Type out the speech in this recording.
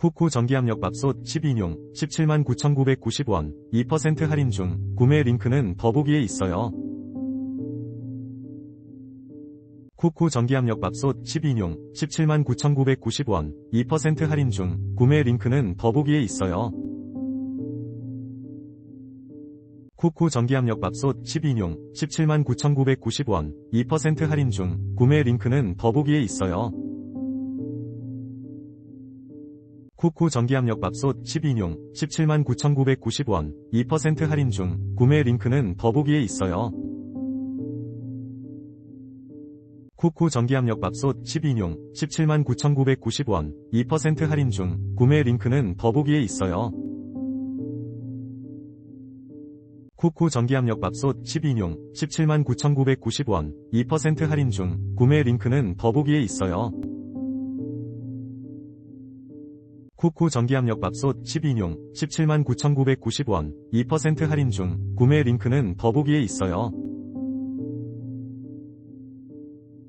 쿠쿠 전기압력 밥솥 12인용 17만 9,990원 2% 할인 중 구매 링크는 더보기에 있어요. 쿠쿠 전기압력 밥솥 12인용 17만 9,990원 2% 할인 중 구매 링크는 더보기에 있어요. 쿠쿠 전기압력 밥솥 12인용 17만 9,990원 2% 할인 중 구매 링크는 더보기에 있어요. 쿠쿠 전기압력 밥솥 12인용 17만 9,990원 2% 할인 중 구매 링크는 더보기에 있어요. 쿠쿠 전기압력 밥솥 12인용 17만 9,990원 2% 할인 중 구매 링크는 더보기에 있어요. 쿠쿠 전기압력 밥솥 12인용 17만 9,990원 2% 할인 중 구매 링크는 더보기에 있어요. 쿠쿠 전기압력 밥솥 12인용 17만 9,990원 2% 할인 중 구매 링크는 더보기에 있어요.